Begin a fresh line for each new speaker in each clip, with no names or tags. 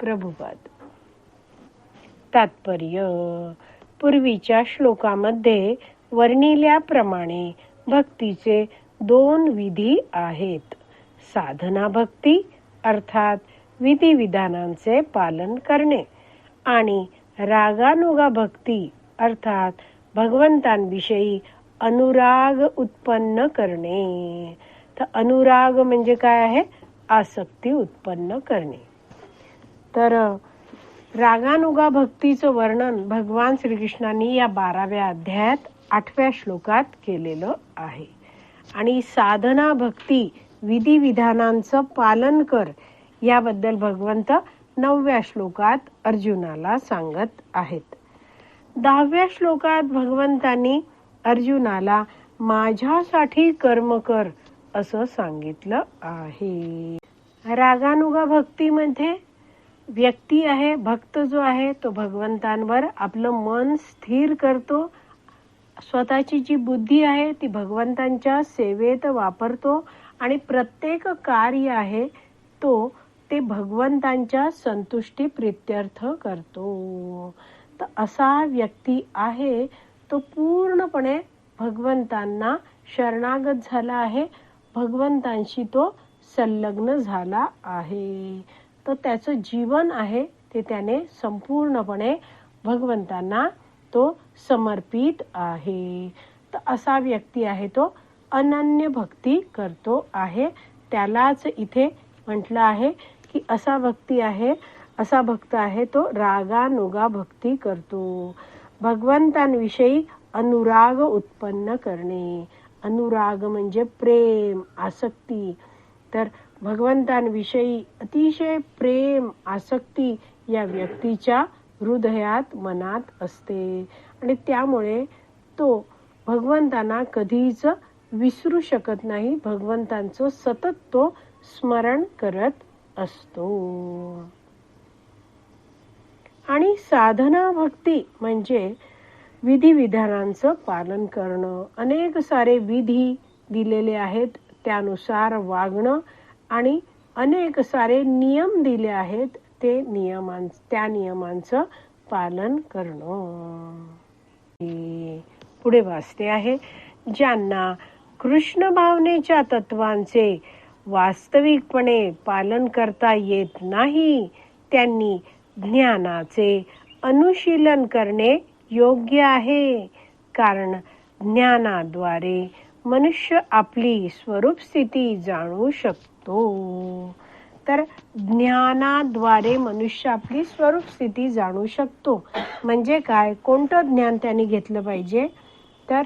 प्रभुपाद. तात्पर्य पूर्वीच्या श्लोकामध्ये वर्णिल्याप्रमाणे भक्तीचे दोन विधी आहेत. साधना भक्ती अर्थात विधी विधानांचे पालन करणे आणि रागानुगा भक्ती अर्थात भगवंतांविषयी अनुराग उत्पन्न करणे. तर अनुराग म्हणजे काय आहे? आसक्ती उत्पन्न करणे. तर रागानुगा भक्तीचं वर्णन भगवान श्रीकृष्णांनी या बाराव्या अध्यायात आठव्या श्लोकात केलेलं आहे. आणि साधना भक्ती विधी विधानांचं पालन कर याबद्दल भगवंत नवव्या श्लोकात अर्जुनाला सांगत आहेत. दहाव्या श्लोकात भगवंतांनी अर्जुनाला माझ्यासाठी कर्म कर असं सांगितलं आहे. रागानुगा भक्तीमध्ये म्हणजे व्यक्ती आहे भक्त जो आहे तो भगवंतांवर आपलं मन स्थिर करतो. स्वतःची जी बुद्धी आहे ती भगवंतांच्या सेवेत वापरतो. आणि प्रत्येक कार्य आहे तो ते भगवंतांच्या संतुष्टी प्रित्यर्थ करतो. तर असा व्यक्ती आहे तो पूर्णपणे भगवंतांना शरणागत झाला आहे. भगवंतांशी तो संलग्न झाला आहे. तर त्याचं जीवन आहे ते त्याने संपूर्णपणे भगवंतांना तो समर्पित आहे. तर असा व्यक्ती आहे तो अनन्य भक्ती करतो आहे. त्यालाच इथे म्हटलं आहे की असा भक्ती आहे असा भक्त आहे तो रागानुगा भक्ती करतो. भगवंतांविषयी अनुराग उत्पन्न करणे. अनुराग म्हणजे प्रेम आसक्ती. तर भगवंतांविषयी अतिशय प्रेम आसक्ती या व्यक्तीच्या हृदयात मनात असते. आणि त्यामुळे तो भगवंतांना कधीच विसरू शकत नाही. भगवंतांचं सतत तो स्मरण करत असतो. आणि साधना भक्ती म्हणजे विधी विधानांचं पालन करणं. अनेक सारे विधी दिलेले आहेत. त्यानुसार वागणं आणि अनेक सारे नियम दिले आहेत ते नियमां त्या नियमांचं पालन करणं. पुढे वाचते आहे. ज्यांना कृष्ण भावनेच्या तत्वांचे वास्तविकपणे पालन करता येत नाही त्यांनी ज्ञानाचे अनुशीलन करणे योग्य आहे. कारण ज्ञानाद्वारे मनुष्य आपली स्वरूप स्थिती जाणू शकतो. तर ज्ञानाद्वारे मनुष्य आपली स्वरूप स्थिती जाणू शकतो. म्हणजे काय? कोणतं ज्ञान त्याने घेतलं पाहिजे? तर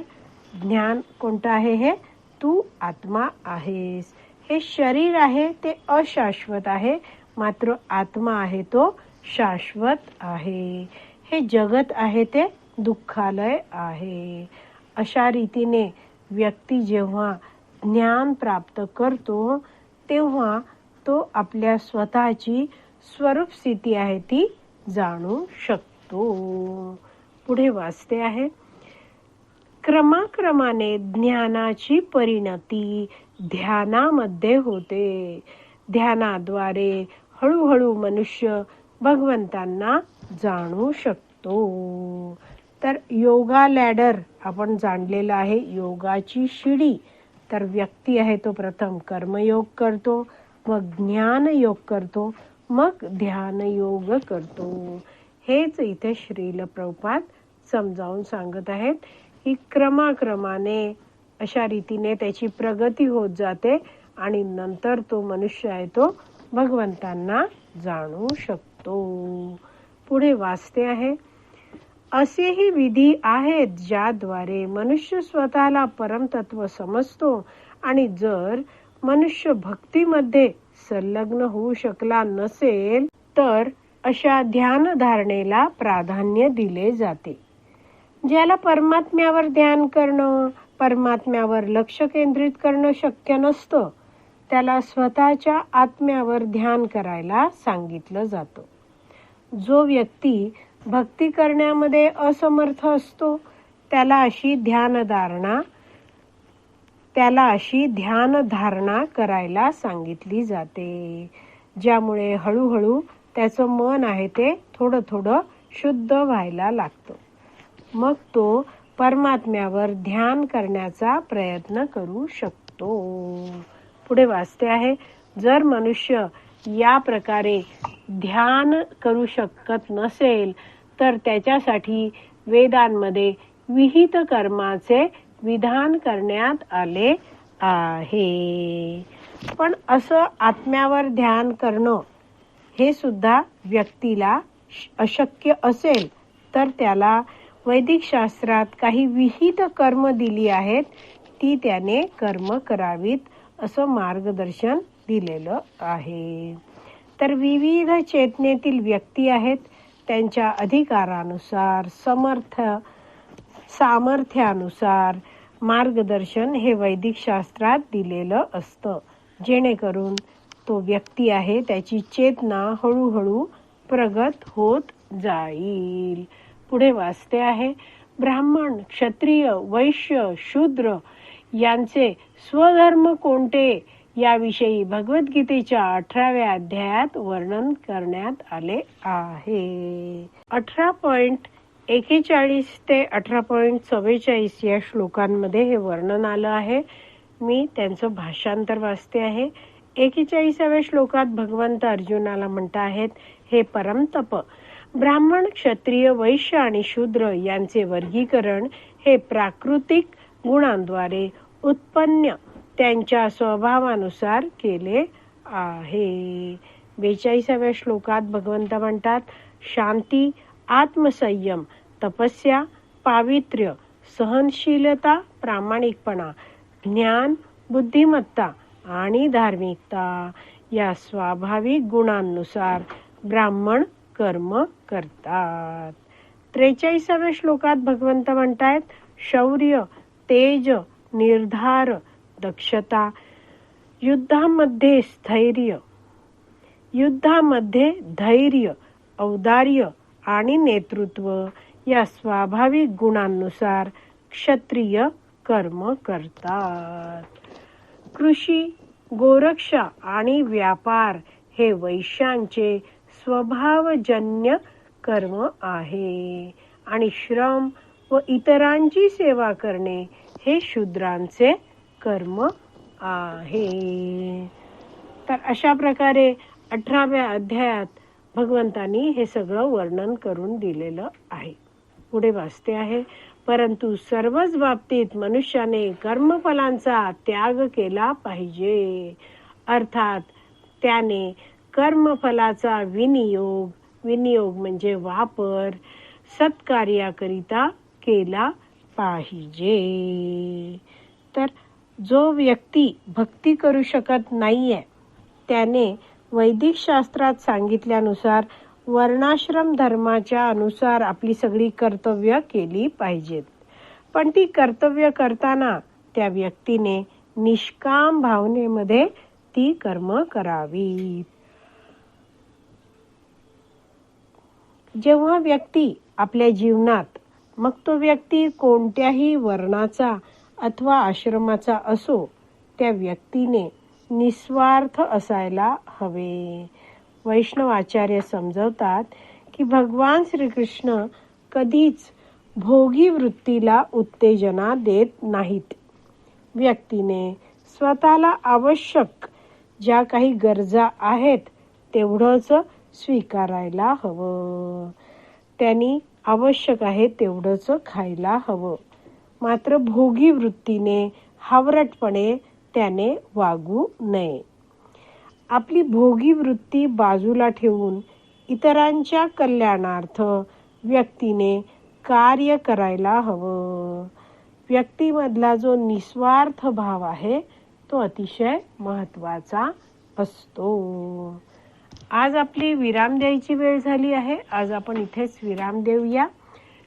ज्ञान कोणतं आहे हे? तू आत्मा आहेस. हे शरीर आहे ते अशाश्वत आहे. मात्र आत्मा आहे तो शाश्वत आहे. हे जगत आहे ते दुःखालय आहे. अशा रीतीने व्यक्ती जेव्हा ज्ञान प्राप्त करतो तेव्हा तो आपल्या स्वतःची स्वरूप स्थिती आहे ती जाणू शकतो. पुढे वाचते आहे. क्रमाक्रमाने ज्ञानाची परिणती ध्यानामध्ये होते. ध्यानाद्वारे हळूहळू मनुष्य भगवंतांना जाणू शकतो. तर योगा लॅडर आपण जाणलेलं आहे. योगाची शिडी तर व्यक्ती आहे तो प्रथम. कर्मयोग करतो मग ज्ञान योग करतो मग ध्यान योग करतो. हेच इथे श्रील प्रपात समजावून सांगत आहेत. की क्रमाक्रमाने अशा रीतीने त्याची प्रगती होत जाते आणि नंतर तो मनुष्य आहे तो भगवंतांना जाणू शकतो. पुढे वाचते आहे. असेही विधी आहेत ज्याद्वारे मनुष्य स्वतःला परमतत्व समजतो आणि जर मनुष्य भक्तीमध्ये संलग्न होऊ शकला नसेल तर अशा ध्यान धारणेला प्राधान्य दिले जाते. ज्याला परमात्म्यावर ध्यान करणं परमात्म्यावर लक्ष केंद्रित करणं शक्य नसतं त्याला स्वतःच्या आत्म्यावर ध्यान करायला सांगितलं जातं. जो व्यक्ती भक्ती करण्यामध्ये असमर्थ असतो त्याला अशी ध्यानधारणा त्याला अशी ध्यानधारणा करायला सांगितली जाते. ज्यामुळे हळूहळू त्याचं मन आहे ते थोडं थोडं शुद्ध व्हायला लागतं. मग तो परमात्म्यावर ध्यान करण्याचा प्रयत्न करू शकतो. पुढे वाचते आहे जर मनुष्य या प्रकारे ध्यान करू शकत नसेल तर त्याच्यासाठी वेदांमध्ये विहित कर्माचे विधान करण्यात आले आहे. पण असं आत्म्यावर ध्यान करणं हे सुद्धा व्यक्तीला अशक्य असेल तर त्याला वैदिक शास्त्रात काही विहित कर्म दिली आहेत ती त्याने कर्म करावीत असं मार्गदर्शन दिलेलं आहे. तर विविध चेतनेतील व्यक्ती आहेत. त्यांच्या अधिकारानुसार समर्थ सामर्थ्यानुसार मार्गदर्शन हे वैदिक शास्त्रात दिलेलं असतं. जेणेकरून तो व्यक्ती आहे त्याची चेतना हळूहळू प्रगत होत जाईल. पुढे वाचते आहे ब्राह्मण क्षत्रिय वैश्य शूद्र यांचे स्वधर्म कोणते? याविषयी भगवद्गीतेच्या अठराव्या अध्यायात वर्णन करण्यात आले आहे. अठरा पॉइंट एकेचाळीस ते अठरा पॉइंट चव्वेचाळीस या श्लोकांमध्ये हे वर्णन आलं आहे. मी त्यांचं भाषांतर वाचते आहे. एकेचाळीसाव्या श्लोकात भगवंत अर्जुनाला म्हणत आहेत हे परमतप ब्राह्मण क्षत्रिय वैश्य आणि शूद्र यांचे वर्गीकरण हे प्राकृतिक गुणांद्वारे उत्पन्न त्यांच्या स्वभावानुसार केले आहे. बेचाळीसाव्या श्लोकात भगवंत म्हणतात शांती आत्मसंयम तपस्या पावित्र्य सहनशीलता प्रामाणिकपणा ज्ञान बुद्धिमत्ता आणि धार्मिकता या स्वाभाविक गुणांनुसार ब्राह्मण कर्म करतात. त्रेचाळीसाव्या श्लोकात भगवंत म्हणतायत शौर्य तेज निर्धार दक्षता युद्धामध्ये स्थैर्य युद्धामध्ये धैर्य औदार्य आणि नेतृत्व या स्वाभाविक गुणांनुसार क्षत्रिय कर्म करतात. कृषी गोरक्षा आणि व्यापार हे वैश्यांचे स्वभावजन्य कर्म आहे आणि श्रम व इतरांची सेवा करणे हे शूद्रांचे कर्म आहे. तर अशा प्रकारे अठराव्या अध्यायात भगवंतानी हे सगळं वर्णन करून दिलेलं आहे. पुढे वाचते आहे परंतु सर्वच बाबतीत मनुष्याने कर्मफलांचा त्याग केला पाहिजे. अर्थात त्याने कर्मफलाचा विनियोग विनियोग म्हणजे वापर सत्कार्याकरिता केला पाहिजे. जो व्यक्ती भक्ती करू शकत नाहीये त्याने वैदिक शास्त्रात सांगितल्यानुसार वर्णाश्रम धर्माच्या अनुसार आपली सगळी कर्तव्य केली पाहिजेत. पण ती कर्तव्य करताना त्या व्यक्तीने निष्काम भावनेमध्ये ती कर्म करावी. जेव्हा व्यक्ती आपल्या जीवनात मग तो व्यक्ती कोणत्याही वर्णाचा अथवा आश्रमाचा असो त्या व्यक्तीने निस्वार्थ असायला हवे. वैष्णवाचार्य समजवतात की भगवान श्रीकृष्ण कधीच भोगी वृत्तीला उत्तेजना देत नाहीत. व्यक्तीने स्वतःला आवश्यक ज्या काही गरजा आहेत तेवढंच स्वीकारायला हवं. त्यांनी आवश्यक आहे तेवढंच खायला हवं. मात्र भोगी वृत्तीने हावरटपणे त्याने वागू नये. आपली भोगी वृत्ती बाजूला ठेवून इतरांच्या कल्याणार्थ व्यक्तीने कार्य करायला हवं. व्यक्तीमधला जो निस्वार्थ भाव आहे तो अतिशय महत्त्वाचा असतो. आज आपली विराम द्यायची वेळ झाली आहे. आज आपण इथेच विराम देऊया.